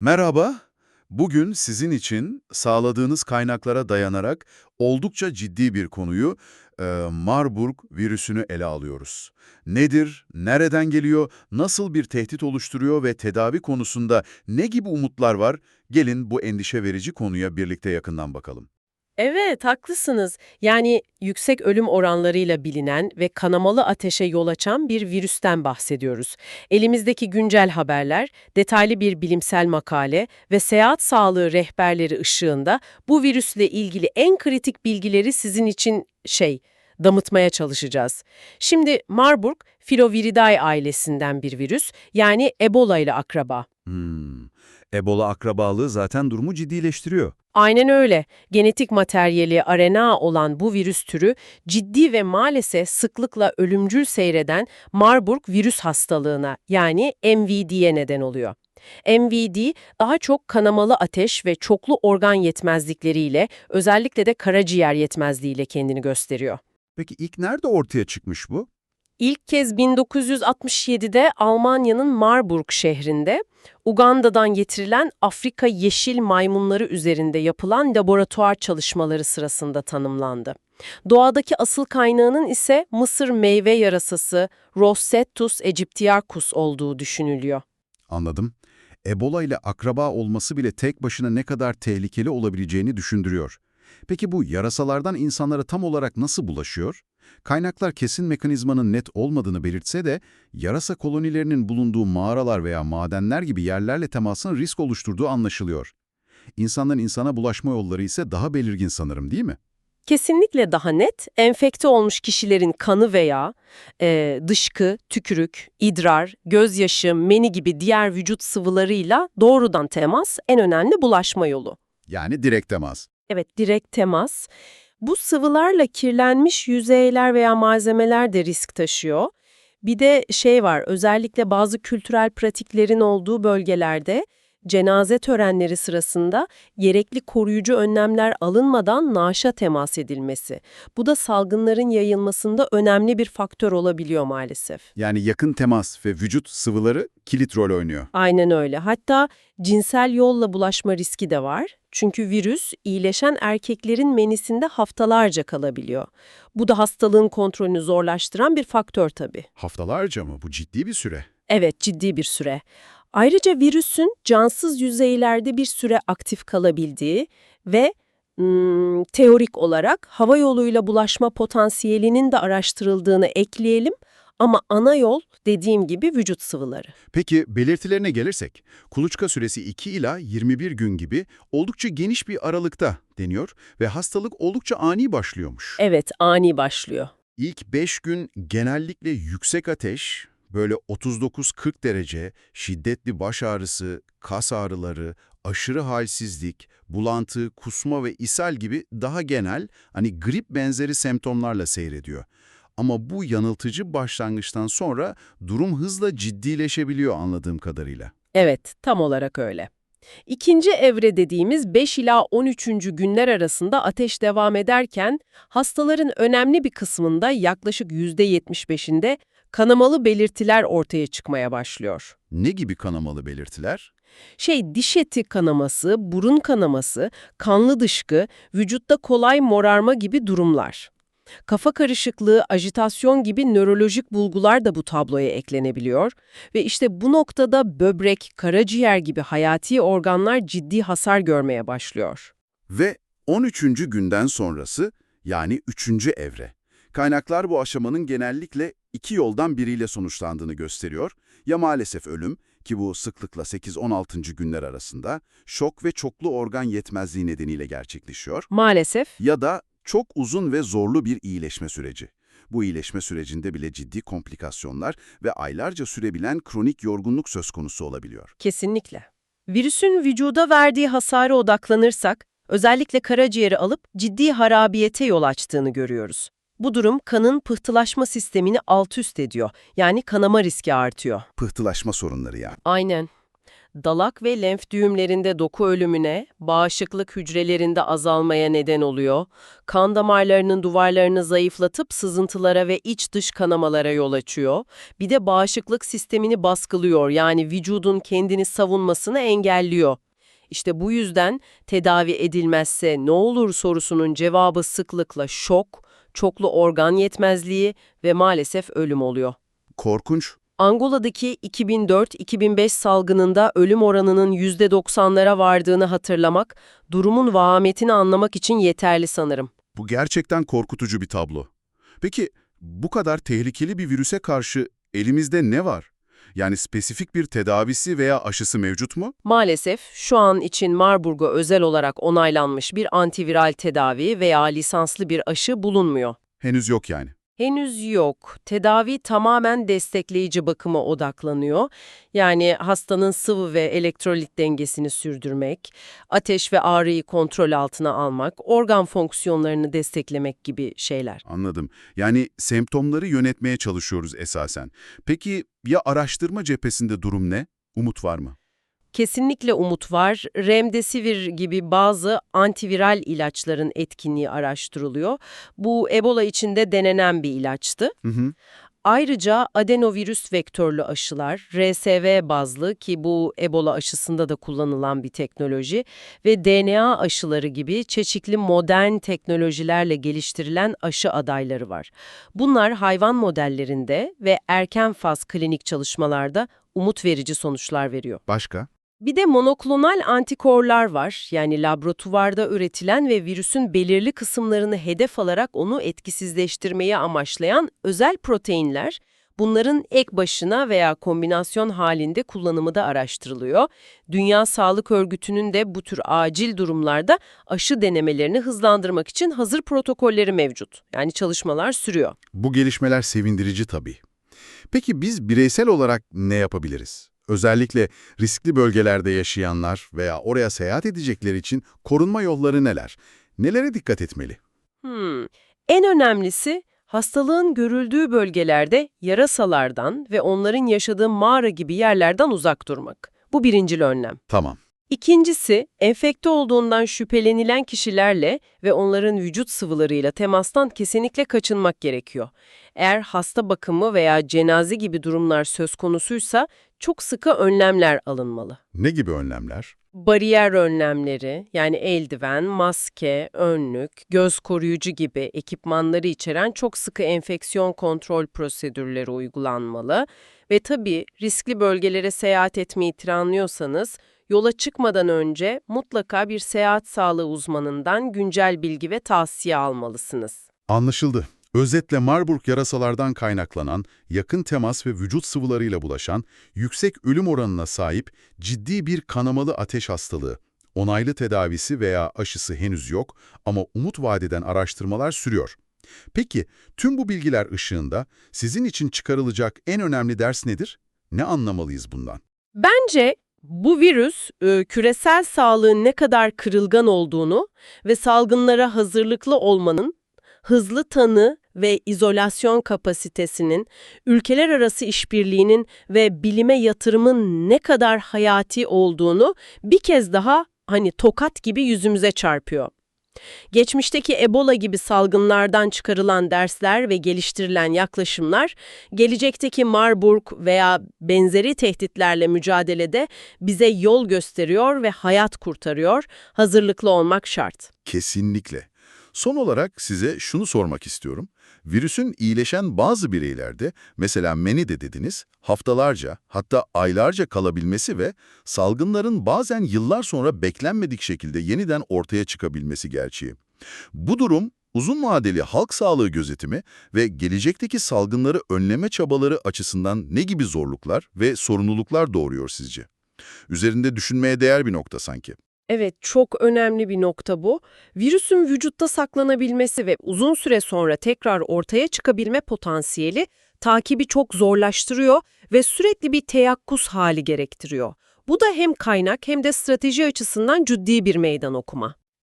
Merhaba. Bugün sizin için sağladığınız kaynaklara dayanarak oldukça ciddi bir konuyu, Marburg virüsünü ele alıyoruz. Nedir, nereden geliyor, nasıl bir tehdit oluşturuyor ve tedavi konusunda ne gibi umutlar var? Gelin bu endişe verici konuya birlikte yakından bakalım. Evet, haklısınız. Yani yüksek ölüm oranlarıyla bilinen ve kanamalı ateşe yol açan bir virüsten bahsediyoruz. Elimizdeki güncel haberler, detaylı bir bilimsel makale ve seyahat sağlığı rehberleri ışığında bu virüsle ilgili en kritik bilgileri sizin için şey, damıtmaya çalışacağız. Şimdi Marburg, Filoviridae ailesinden bir virüs, yani Ebola ile akraba. Hmm. Ebola akrabalığı zaten durumu ciddileştiriyor. Aynen öyle. Genetik materyali RNA olan bu virüs türü ciddi ve maalesef sıklıkla ölümcül seyreden Marburg virüs hastalığına yani MVD'ye neden oluyor. MVD daha çok kanamalı ateş ve çoklu organ yetmezlikleriyle özellikle de karaciğer yetmezliğiyle kendini gösteriyor. Peki ilk nerede ortaya çıkmış bu? İlk kez 1967'de Almanya'nın Marburg şehrinde Uganda'dan getirilen Afrika yeşil maymunları üzerinde yapılan laboratuvar çalışmaları sırasında tanımlandı. Doğadaki asıl kaynağının ise Mısır meyve yarasası Rosettus aegyptiacus olduğu düşünülüyor. Anladım. Ebola ile akraba olması bile tek başına ne kadar tehlikeli olabileceğini düşündürüyor. Peki bu yarasalardan insanlara tam olarak nasıl bulaşıyor? Kaynaklar kesin mekanizmanın net olmadığını belirtse de yarasa kolonilerinin bulunduğu mağaralar veya madenler gibi yerlerle temasın risk oluşturduğu anlaşılıyor. İnsandan insana bulaşma yolları ise daha belirgin sanırım değil mi? Kesinlikle daha net, enfekte olmuş kişilerin kanı veya e, dışkı, tükürük, idrar, gözyaşı, meni gibi diğer vücut sıvılarıyla doğrudan temas en önemli bulaşma yolu. Yani direkt temas. Evet, direkt temas. Bu sıvılarla kirlenmiş yüzeyler veya malzemeler de risk taşıyor. Bir de şey var, özellikle bazı kültürel pratiklerin olduğu bölgelerde cenaze törenleri sırasında gerekli koruyucu önlemler alınmadan naaşa temas edilmesi. Bu da salgınların yayılmasında önemli bir faktör olabiliyor maalesef. Yani yakın temas ve vücut sıvıları kilit rol oynuyor. Aynen öyle. Hatta cinsel yolla bulaşma riski de var. Çünkü virüs iyileşen erkeklerin menisinde haftalarca kalabiliyor. Bu da hastalığın kontrolünü zorlaştıran bir faktör tabii. Haftalarca mı? Bu ciddi bir süre. Evet, ciddi bir süre. Ayrıca virüsün cansız yüzeylerde bir süre aktif kalabildiği ve hmm, teorik olarak hava yoluyla bulaşma potansiyelinin de araştırıldığını ekleyelim. Ama ana yol dediğim gibi vücut sıvıları. Peki belirtilerine gelirsek, kuluçka süresi 2 ila 21 gün gibi oldukça geniş bir aralıkta deniyor ve hastalık oldukça ani başlıyormuş. Evet, ani başlıyor. İlk 5 gün genellikle yüksek ateş, böyle 39-40 derece, şiddetli baş ağrısı, kas ağrıları, aşırı halsizlik, bulantı, kusma ve ishal gibi daha genel, hani grip benzeri semptomlarla seyrediyor. Ama bu yanıltıcı başlangıçtan sonra durum hızla ciddileşebiliyor anladığım kadarıyla. Evet, tam olarak öyle. İkinci evre dediğimiz 5 ila 13. günler arasında ateş devam ederken hastaların önemli bir kısmında yaklaşık %75'inde kanamalı belirtiler ortaya çıkmaya başlıyor. Ne gibi kanamalı belirtiler? Şey diş eti kanaması, burun kanaması, kanlı dışkı, vücutta kolay morarma gibi durumlar. Kafa karışıklığı, ajitasyon gibi nörolojik bulgular da bu tabloya eklenebiliyor ve işte bu noktada böbrek, karaciğer gibi hayati organlar ciddi hasar görmeye başlıyor. Ve 13. günden sonrası yani 3. evre. Kaynaklar bu aşamanın genellikle iki yoldan biriyle sonuçlandığını gösteriyor. Ya maalesef ölüm ki bu sıklıkla 8-16. günler arasında şok ve çoklu organ yetmezliği nedeniyle gerçekleşiyor. Maalesef Ya da çok uzun ve zorlu bir iyileşme süreci. Bu iyileşme sürecinde bile ciddi komplikasyonlar ve aylarca sürebilen kronik yorgunluk söz konusu olabiliyor. Kesinlikle. Virüsün vücuda verdiği hasara odaklanırsak, özellikle karaciğeri alıp ciddi harabiyete yol açtığını görüyoruz. Bu durum kanın pıhtılaşma sistemini alt üst ediyor. Yani kanama riski artıyor. Pıhtılaşma sorunları yani. Aynen. dalak ve lenf düğümlerinde doku ölümüne, bağışıklık hücrelerinde azalmaya neden oluyor, kan damarlarının duvarlarını zayıflatıp sızıntılara ve iç dış kanamalara yol açıyor, bir de bağışıklık sistemini baskılıyor yani vücudun kendini savunmasını engelliyor. İşte bu yüzden tedavi edilmezse ne olur sorusunun cevabı sıklıkla şok, çoklu organ yetmezliği ve maalesef ölüm oluyor. Korkunç. Angola'daki 2004-2005 salgınında ölüm oranının %90'lara vardığını hatırlamak, durumun vahametini anlamak için yeterli sanırım. Bu gerçekten korkutucu bir tablo. Peki bu kadar tehlikeli bir virüse karşı elimizde ne var? Yani spesifik bir tedavisi veya aşısı mevcut mu? Maalesef şu an için Marburg'a özel olarak onaylanmış bir antiviral tedavi veya lisanslı bir aşı bulunmuyor. Henüz yok yani. Henüz yok. Tedavi tamamen destekleyici bakıma odaklanıyor. Yani hastanın sıvı ve elektrolit dengesini sürdürmek, ateş ve ağrıyı kontrol altına almak, organ fonksiyonlarını desteklemek gibi şeyler. Anladım. Yani semptomları yönetmeye çalışıyoruz esasen. Peki ya araştırma cephesinde durum ne? Umut var mı? Kesinlikle umut var. Remdesivir gibi bazı antiviral ilaçların etkinliği araştırılıyor. Bu Ebola içinde denenen bir ilaçtı. Hı hı. Ayrıca adenovirüs vektörlü aşılar, RSV bazlı ki bu Ebola aşısında da kullanılan bir teknoloji ve DNA aşıları gibi çeşitli modern teknolojilerle geliştirilen aşı adayları var. Bunlar hayvan modellerinde ve erken faz klinik çalışmalarda umut verici sonuçlar veriyor. Başka? Bir de monoklonal antikorlar var. Yani laboratuvarda üretilen ve virüsün belirli kısımlarını hedef alarak onu etkisizleştirmeyi amaçlayan özel proteinler. Bunların ek başına veya kombinasyon halinde kullanımı da araştırılıyor. Dünya Sağlık Örgütü'nün de bu tür acil durumlarda aşı denemelerini hızlandırmak için hazır protokolleri mevcut. Yani çalışmalar sürüyor. Bu gelişmeler sevindirici tabii. Peki biz bireysel olarak ne yapabiliriz? Özellikle riskli bölgelerde yaşayanlar veya oraya seyahat edecekler için korunma yolları neler? Nelere dikkat etmeli? Hmm. En önemlisi hastalığın görüldüğü bölgelerde yarasalardan ve onların yaşadığı mağara gibi yerlerden uzak durmak. Bu birincil önlem. Tamam. İkincisi, enfekte olduğundan şüphelenilen kişilerle ve onların vücut sıvılarıyla temastan kesinlikle kaçınmak gerekiyor. Eğer hasta bakımı veya cenaze gibi durumlar söz konusuysa çok sıkı önlemler alınmalı. Ne gibi önlemler? Bariyer önlemleri yani eldiven, maske, önlük, göz koruyucu gibi ekipmanları içeren çok sıkı enfeksiyon kontrol prosedürleri uygulanmalı ve tabii riskli bölgelere seyahat etmeyi planlıyorsanız yola çıkmadan önce mutlaka bir seyahat sağlığı uzmanından güncel bilgi ve tavsiye almalısınız. Anlaşıldı. Özetle Marburg yarasalardan kaynaklanan, yakın temas ve vücut sıvılarıyla bulaşan, yüksek ölüm oranına sahip ciddi bir kanamalı ateş hastalığı. Onaylı tedavisi veya aşısı henüz yok ama umut vadeden araştırmalar sürüyor. Peki tüm bu bilgiler ışığında sizin için çıkarılacak en önemli ders nedir? Ne anlamalıyız bundan? Bence bu virüs e, küresel sağlığın ne kadar kırılgan olduğunu ve salgınlara hazırlıklı olmanın hızlı tanı ve izolasyon kapasitesinin, ülkeler arası işbirliğinin ve bilime yatırımın ne kadar hayati olduğunu bir kez daha hani tokat gibi yüzümüze çarpıyor. Geçmişteki Ebola gibi salgınlardan çıkarılan dersler ve geliştirilen yaklaşımlar, gelecekteki Marburg veya benzeri tehditlerle mücadelede bize yol gösteriyor ve hayat kurtarıyor, hazırlıklı olmak şart. Kesinlikle. Son olarak size şunu sormak istiyorum. Virüsün iyileşen bazı bireylerde, mesela menide dediniz, haftalarca hatta aylarca kalabilmesi ve salgınların bazen yıllar sonra beklenmedik şekilde yeniden ortaya çıkabilmesi gerçeği. Bu durum uzun vadeli halk sağlığı gözetimi ve gelecekteki salgınları önleme çabaları açısından ne gibi zorluklar ve sorumluluklar doğuruyor sizce? Üzerinde düşünmeye değer bir nokta sanki. Evet, çok önemli bir nokta bu. Virüsün vücutta saklanabilmesi ve uzun süre sonra tekrar ortaya çıkabilme potansiyeli takibi çok zorlaştırıyor ve sürekli bir teyakkuz hali gerektiriyor. Bu da hem kaynak hem de strateji açısından ciddi bir meydan okuma.